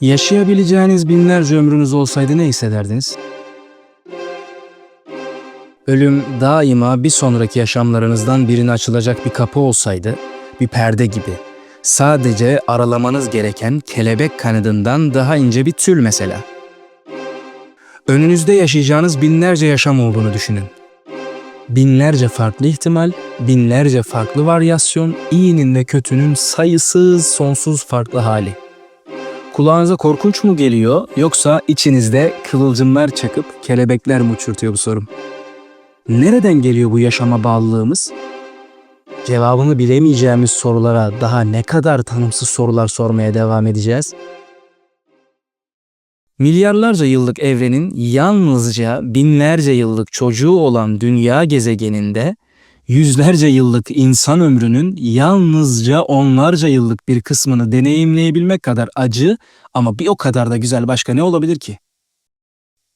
Yaşayabileceğiniz binlerce ömrünüz olsaydı ne hissederdiniz? Ölüm daima bir sonraki yaşamlarınızdan birine açılacak bir kapı olsaydı, bir perde gibi. Sadece aralamanız gereken kelebek kanadından daha ince bir tül mesela. Önünüzde yaşayacağınız binlerce yaşam olduğunu düşünün. Binlerce farklı ihtimal, binlerce farklı varyasyon, iyinin ve kötünün sayısız sonsuz farklı hali. Kulağınıza korkunç mu geliyor yoksa içinizde kıvılcımlar çakıp kelebekler mi uçurtuyor bu sorum? Nereden geliyor bu yaşama bağlılığımız? Cevabını bilemeyeceğimiz sorulara daha ne kadar tanımsız sorular sormaya devam edeceğiz? Milyarlarca yıllık evrenin yalnızca binlerce yıllık çocuğu olan dünya gezegeninde yüzlerce yıllık insan ömrünün yalnızca onlarca yıllık bir kısmını deneyimleyebilmek kadar acı ama bir o kadar da güzel başka ne olabilir ki?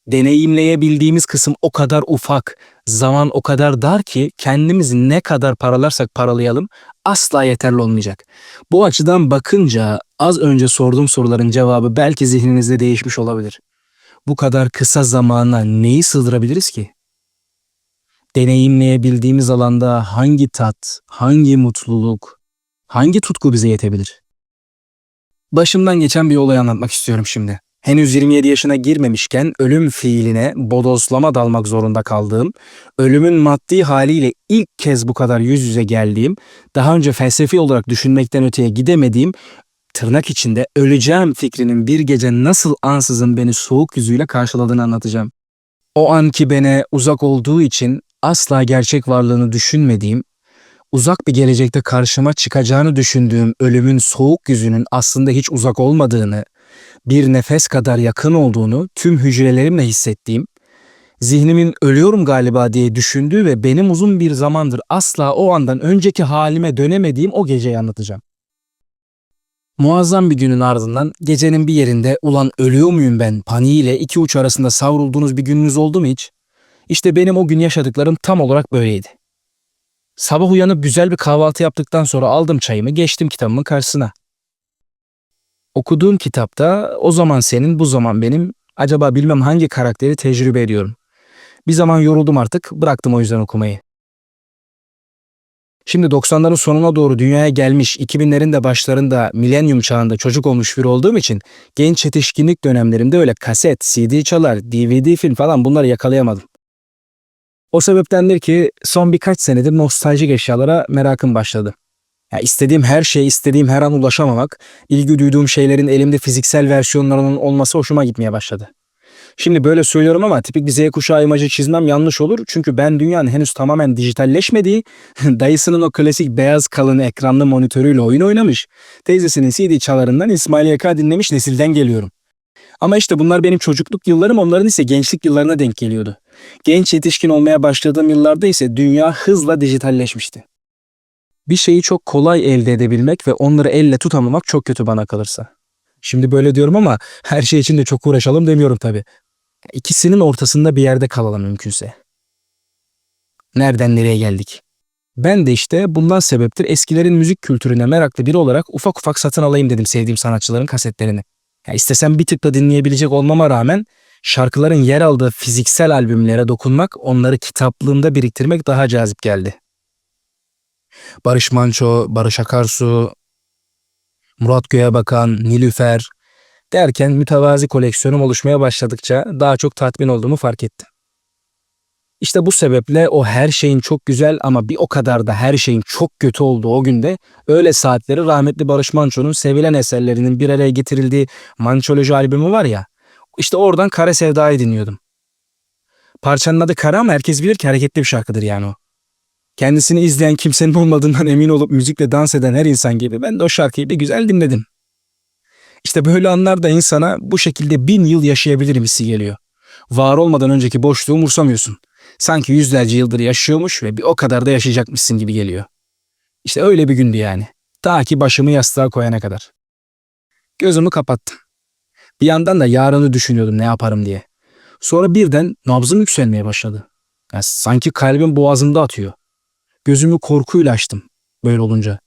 Deneyimleyebildiğimiz kısım o kadar ufak, zaman o kadar dar ki kendimizi ne kadar paralarsak paralayalım asla yeterli olmayacak. Bu açıdan bakınca az önce sorduğum soruların cevabı belki zihninizde değişmiş olabilir. Bu kadar kısa zamana neyi sığdırabiliriz ki? Deneyimleyebildiğimiz alanda hangi tat, hangi mutluluk, hangi tutku bize yetebilir? Başımdan geçen bir olayı anlatmak istiyorum şimdi. Henüz 27 yaşına girmemişken ölüm fiiline bodozlama dalmak zorunda kaldığım, ölümün maddi haliyle ilk kez bu kadar yüz yüze geldiğim, daha önce felsefi olarak düşünmekten öteye gidemediğim, tırnak içinde öleceğim fikrinin bir gece nasıl ansızın beni soğuk yüzüyle karşıladığını anlatacağım. O anki bana uzak olduğu için asla gerçek varlığını düşünmediğim, uzak bir gelecekte karşıma çıkacağını düşündüğüm ölümün soğuk yüzünün aslında hiç uzak olmadığını, bir nefes kadar yakın olduğunu tüm hücrelerimle hissettiğim, zihnimin ölüyorum galiba diye düşündüğü ve benim uzun bir zamandır asla o andan önceki halime dönemediğim o geceyi anlatacağım. Muazzam bir günün ardından gecenin bir yerinde ulan ölüyor muyum ben paniğiyle iki uç arasında savrulduğunuz bir gününüz oldu mu hiç? İşte benim o gün yaşadıklarım tam olarak böyleydi. Sabah uyanıp güzel bir kahvaltı yaptıktan sonra aldım çayımı geçtim kitabımın karşısına. Okuduğum kitapta o zaman senin bu zaman benim acaba bilmem hangi karakteri tecrübe ediyorum. Bir zaman yoruldum artık bıraktım o yüzden okumayı. Şimdi 90'ların sonuna doğru dünyaya gelmiş 2000'lerin de başlarında milenyum çağında çocuk olmuş biri olduğum için genç yetişkinlik dönemlerimde öyle kaset, CD çalar, DVD film falan bunları yakalayamadım. O sebeptendir ki son birkaç senedir nostaljik eşyalara merakım başladı. Ya istediğim her şeye istediğim her an ulaşamamak, ilgi duyduğum şeylerin elimde fiziksel versiyonlarının olması hoşuma gitmeye başladı. Şimdi böyle söylüyorum ama tipik bir Z kuşağı imajı çizmem yanlış olur. Çünkü ben dünyanın henüz tamamen dijitalleşmediği, dayısının o klasik beyaz kalın ekranlı monitörüyle oyun oynamış, teyzesinin CD çalarından İsmail Yaka dinlemiş nesilden geliyorum. Ama işte bunlar benim çocukluk yıllarım, onların ise gençlik yıllarına denk geliyordu. Genç yetişkin olmaya başladığım yıllarda ise dünya hızla dijitalleşmişti. Bir şeyi çok kolay elde edebilmek ve onları elle tutamamak çok kötü bana kalırsa. Şimdi böyle diyorum ama her şey için de çok uğraşalım demiyorum tabii. İkisinin ortasında bir yerde kalalım mümkünse. Nereden nereye geldik? Ben de işte bundan sebeptir eskilerin müzik kültürüne meraklı biri olarak ufak ufak satın alayım dedim sevdiğim sanatçıların kasetlerini. Ya istesem bir tıkla dinleyebilecek olmama rağmen şarkıların yer aldığı fiziksel albümlere dokunmak, onları kitaplığımda biriktirmek daha cazip geldi. Barış Manço, Barış Akarsu, Murat Göğebakan, Nilüfer derken mütevazi koleksiyonum oluşmaya başladıkça daha çok tatmin olduğumu fark ettim. İşte bu sebeple o her şeyin çok güzel ama bir o kadar da her şeyin çok kötü olduğu o günde öyle saatleri rahmetli Barış Manço'nun sevilen eserlerinin bir araya getirildiği Mançoloji albümü var ya işte oradan Kara Sevda'yı dinliyordum. Parçanın adı Kara ama herkes bilir ki hareketli bir şarkıdır yani o. Kendisini izleyen kimsenin olmadığından emin olup müzikle dans eden her insan gibi ben de o şarkıyı bir güzel dinledim. İşte böyle anlarda insana bu şekilde bin yıl yaşayabilirim hissi geliyor. Var olmadan önceki boşluğu umursamıyorsun. Sanki yüzlerce yıldır yaşıyormuş ve bir o kadar da yaşayacakmışsın gibi geliyor. İşte öyle bir gündü yani. Ta ki başımı yastığa koyana kadar. Gözümü kapattım. Bir yandan da yarını düşünüyordum ne yaparım diye. Sonra birden nabzım yükselmeye başladı. Yani sanki kalbim boğazımda atıyor. Gözümü korkuyla açtım böyle olunca.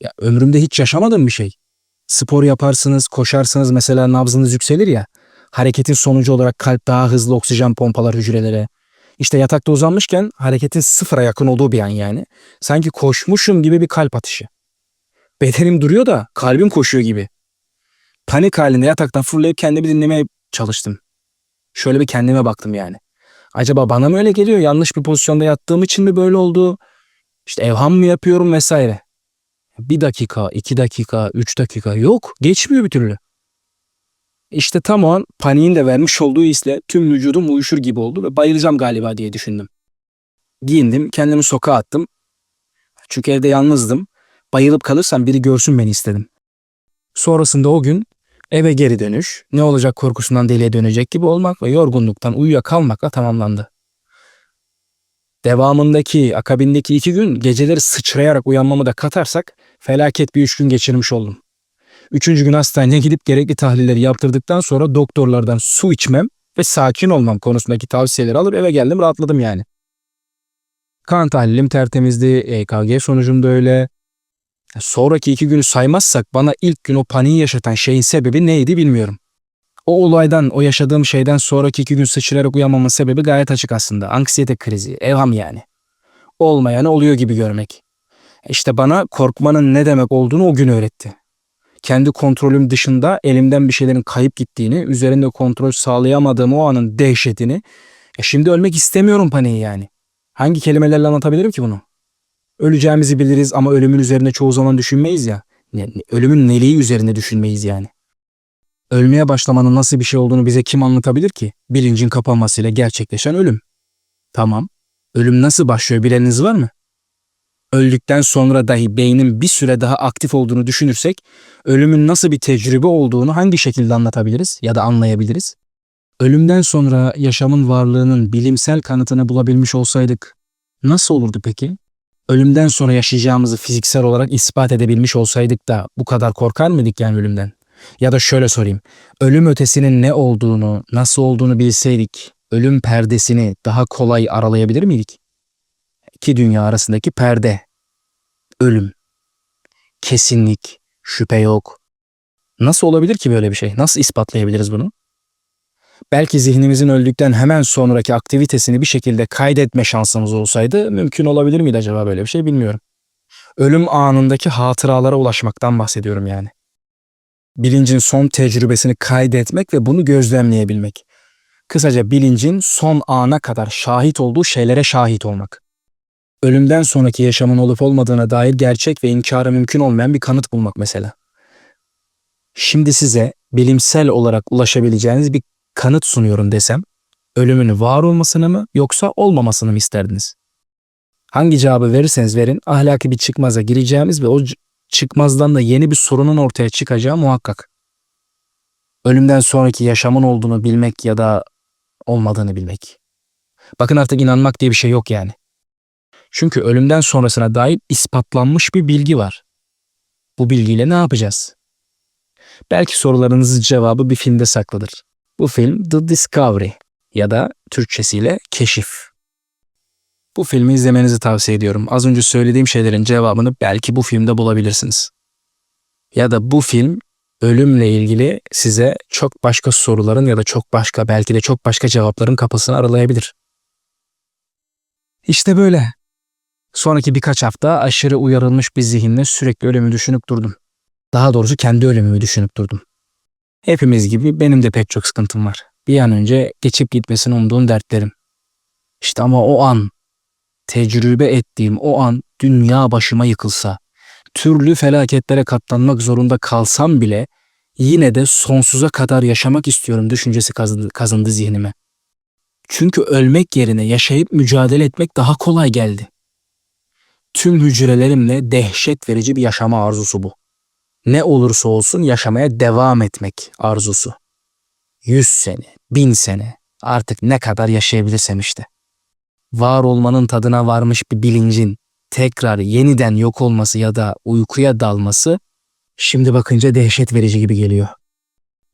Ya ömrümde hiç yaşamadığım bir şey. Spor yaparsınız, koşarsınız mesela nabzınız yükselir ya. Hareketin sonucu olarak kalp daha hızlı oksijen pompalar hücrelere. İşte yatakta uzanmışken hareketin sıfıra yakın olduğu bir an yani. Sanki koşmuşum gibi bir kalp atışı. Bedenim duruyor da kalbim koşuyor gibi. Panik halinde yataktan fırlayıp kendimi dinlemeye çalıştım. Şöyle bir kendime baktım yani. Acaba bana mı öyle geliyor? Yanlış bir pozisyonda yattığım için mi böyle oldu? İşte evham mı yapıyorum vesaire. Bir dakika, iki dakika, üç dakika yok. Geçmiyor bir türlü. İşte tam o an paniğin de vermiş olduğu hisle tüm vücudum uyuşur gibi oldu ve bayılacağım galiba diye düşündüm. Giyindim, kendimi sokağa attım. Çünkü evde yalnızdım. Bayılıp kalırsam biri görsün beni istedim. Sonrasında o gün eve geri dönüş, ne olacak korkusundan deliye dönecek gibi olmak ve yorgunluktan uyuyakalmakla tamamlandı. Devamındaki, akabindeki iki gün geceleri sıçrayarak uyanmamı da katarsak felaket bir üç gün geçirmiş oldum. Üçüncü gün hastaneye gidip gerekli tahlilleri yaptırdıktan sonra doktorlardan su içmem ve sakin olmam konusundaki tavsiyeleri alıp eve geldim rahatladım yani. Kan tahlilim tertemizdi, EKG sonucum da öyle. Sonraki iki günü saymazsak bana ilk gün o paniği yaşatan şeyin sebebi neydi bilmiyorum. O olaydan, o yaşadığım şeyden sonraki iki gün sıçrayarak uyanmamın sebebi gayet açık aslında. Anksiyete krizi, evham yani. Olmayanı oluyor gibi görmek. İşte bana korkmanın ne demek olduğunu o gün öğretti. Kendi kontrolüm dışında elimden bir şeylerin kayıp gittiğini, üzerinde kontrol sağlayamadığım o anın dehşetini, e şimdi ölmek istemiyorum paniği yani. Hangi kelimelerle anlatabilirim ki bunu? Öleceğimizi biliriz ama ölümün üzerine çoğu zaman düşünmeyiz ya. Ne- Ölümün neliği üzerine düşünmeyiz yani. Ölmeye başlamanın nasıl bir şey olduğunu bize kim anlatabilir ki? Bilincin kapanmasıyla gerçekleşen ölüm. Tamam. Ölüm nasıl başlıyor bileniniz var mı? Öldükten sonra dahi beynin bir süre daha aktif olduğunu düşünürsek ölümün nasıl bir tecrübe olduğunu hangi şekilde anlatabiliriz ya da anlayabiliriz? Ölümden sonra yaşamın varlığının bilimsel kanıtını bulabilmiş olsaydık nasıl olurdu peki? Ölümden sonra yaşayacağımızı fiziksel olarak ispat edebilmiş olsaydık da bu kadar korkar mıydık yani ölümden? Ya da şöyle sorayım. Ölüm ötesinin ne olduğunu, nasıl olduğunu bilseydik, ölüm perdesini daha kolay aralayabilir miydik? İki dünya arasındaki perde. Ölüm. Kesinlik, şüphe yok. Nasıl olabilir ki böyle bir şey? Nasıl ispatlayabiliriz bunu? Belki zihnimizin öldükten hemen sonraki aktivitesini bir şekilde kaydetme şansımız olsaydı mümkün olabilir miydi acaba böyle bir şey bilmiyorum. Ölüm anındaki hatıralara ulaşmaktan bahsediyorum yani. Bilincin son tecrübesini kaydetmek ve bunu gözlemleyebilmek. Kısaca bilincin son ana kadar şahit olduğu şeylere şahit olmak. Ölümden sonraki yaşamın olup olmadığına dair gerçek ve inkara mümkün olmayan bir kanıt bulmak mesela. Şimdi size bilimsel olarak ulaşabileceğiniz bir kanıt sunuyorum desem, ölümün var olmasını mı yoksa olmamasını mı isterdiniz? Hangi cevabı verirseniz verin ahlaki bir çıkmaza gireceğimiz ve o çıkmazdan da yeni bir sorunun ortaya çıkacağı muhakkak. Ölümden sonraki yaşamın olduğunu bilmek ya da olmadığını bilmek. Bakın artık inanmak diye bir şey yok yani. Çünkü ölümden sonrasına dair ispatlanmış bir bilgi var. Bu bilgiyle ne yapacağız? Belki sorularınızın cevabı bir filmde saklıdır. Bu film The Discovery ya da Türkçesiyle Keşif. Bu filmi izlemenizi tavsiye ediyorum. Az önce söylediğim şeylerin cevabını belki bu filmde bulabilirsiniz. Ya da bu film ölümle ilgili size çok başka soruların ya da çok başka belki de çok başka cevapların kapısını aralayabilir. İşte böyle. Sonraki birkaç hafta aşırı uyarılmış bir zihinle sürekli ölümü düşünüp durdum. Daha doğrusu kendi ölümümü düşünüp durdum. Hepimiz gibi benim de pek çok sıkıntım var. Bir an önce geçip gitmesini umduğum dertlerim. İşte ama o an, tecrübe ettiğim o an dünya başıma yıkılsa, türlü felaketlere katlanmak zorunda kalsam bile yine de sonsuza kadar yaşamak istiyorum düşüncesi kazındı, kazındı zihnime. Çünkü ölmek yerine yaşayıp mücadele etmek daha kolay geldi. Tüm hücrelerimle dehşet verici bir yaşama arzusu bu. Ne olursa olsun yaşamaya devam etmek arzusu. Yüz sene, bin sene artık ne kadar yaşayabilirsem işte. Var olmanın tadına varmış bir bilincin tekrar yeniden yok olması ya da uykuya dalması şimdi bakınca dehşet verici gibi geliyor.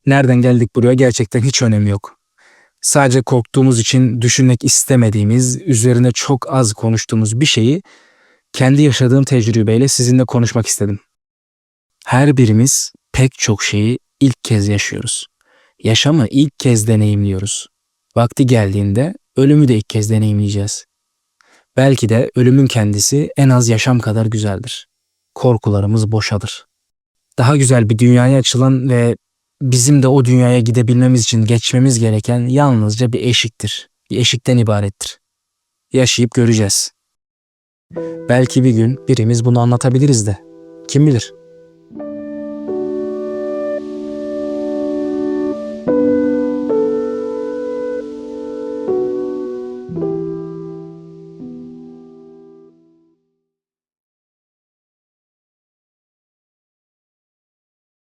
Nereden geldik buraya gerçekten hiç önemi yok. Sadece korktuğumuz için düşünmek istemediğimiz, üzerine çok az konuştuğumuz bir şeyi kendi yaşadığım tecrübeyle sizinle konuşmak istedim. Her birimiz Pek çok şeyi ilk kez yaşıyoruz. Yaşamı ilk kez deneyimliyoruz. Vakti geldiğinde ölümü de ilk kez deneyimleyeceğiz. Belki de ölümün kendisi en az yaşam kadar güzeldir. Korkularımız boşalır. Daha güzel bir dünyaya açılan ve bizim de o dünyaya gidebilmemiz için geçmemiz gereken yalnızca bir eşiktir. Bir eşikten ibarettir. Yaşayıp göreceğiz. Belki bir gün birimiz bunu anlatabiliriz de. Kim bilir?